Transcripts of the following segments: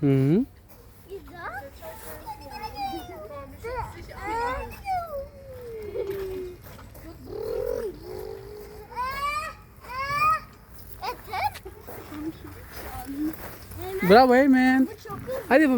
Hı -hı. Bravo Eymen. Hadi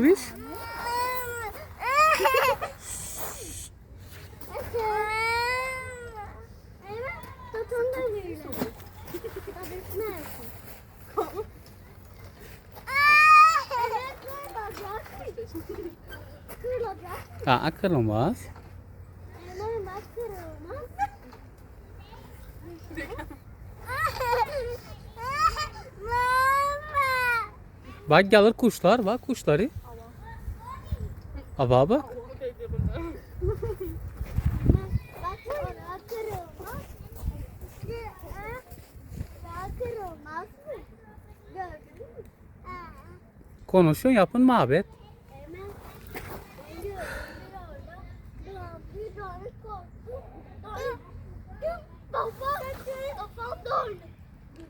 babiş. Aa, kırılmaz. Bak gelir kuşlar. Bak kuşları. Aba bak. Konuşun yapın muhabbet.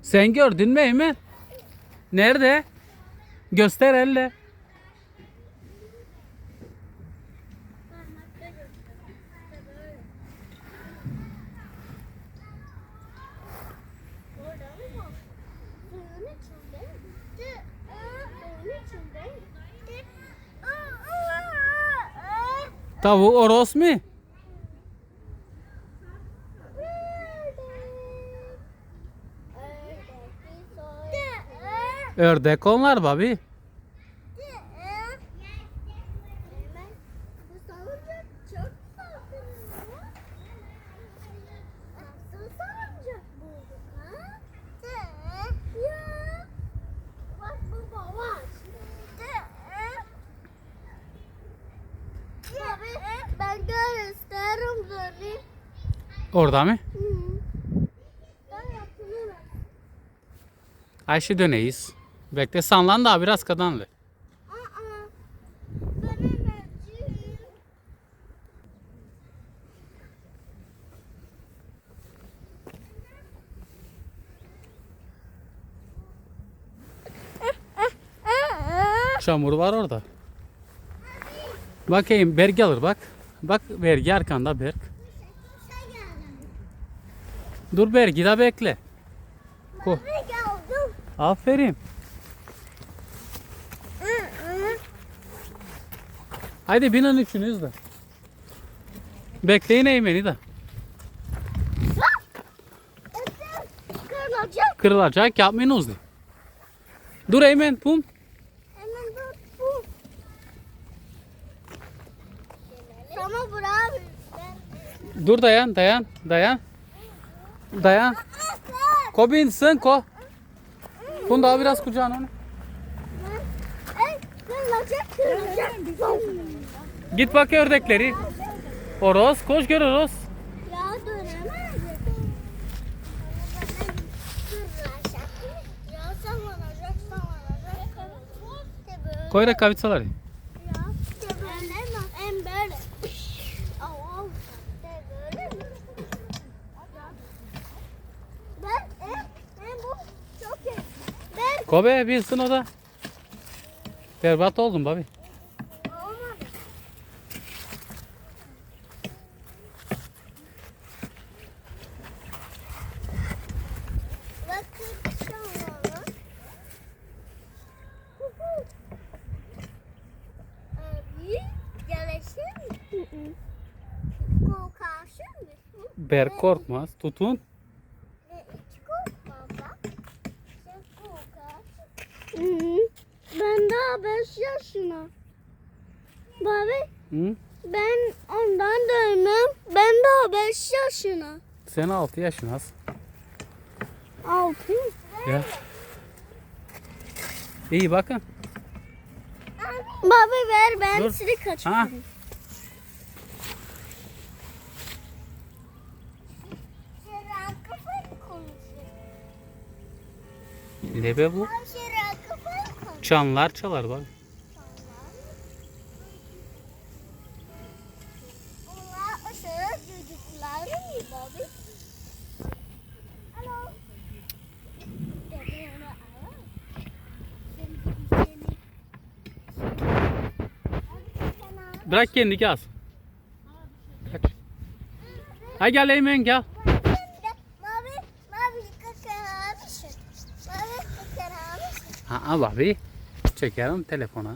Sen gördün mü Eymen? Nerede? Göster elle. Tavuğu oros mu? Ördek onlar babi. Orada mı? Hı. Ayşe döneyiz. Bekle sanlan daha biraz kadanlı. Çamur var orada. Bakayım Berk alır bak. Bak Berk arkanda Berk. Dur Berk de bekle. Ko? Aferin. Haydi binin üçünüz de. Bekleyin Eymen'i de. Kırılacak. Kırılacak yapmayınız de. Dur Eymen pum. Hemen dur bu. Sana bravo. Dur dayan dayan dayan. Dayan. Ko binsin ko. Kun daha biraz kucağına onu. Ey, kırılacak, kırılacak. Git bak ördekleri. Horoz koş gör horoz. Ya dönemez. Kırılacak. Ya sallanacak, sallanacak. İşte böyle. Koy rekabetsaları. Ya işte böyle mi? En böyle. Av, av. İşte böyle mi? Ben, en, en bu çok iyi. Ben Kobe binsin o da. Berbat oldun babi. olmadı. Bakın şunlara. Huhu. Abi, gelirsin mi? Korkarsın mı? Berk korkmaz. Tutun. Ben daha 5 yaşına. Baba Hı? ben ondan dönmem. Ben daha 5 yaşına. Sen 6 yaşındasın. 6. Ya. İyi bakın. Baba ver ben Dur. sizi Ha. Ne be bu? Çanlar çalar bak. Bırak kendi gel. Kaç. Hay gel Eymen gel. Ha abi. Çekerim telefona.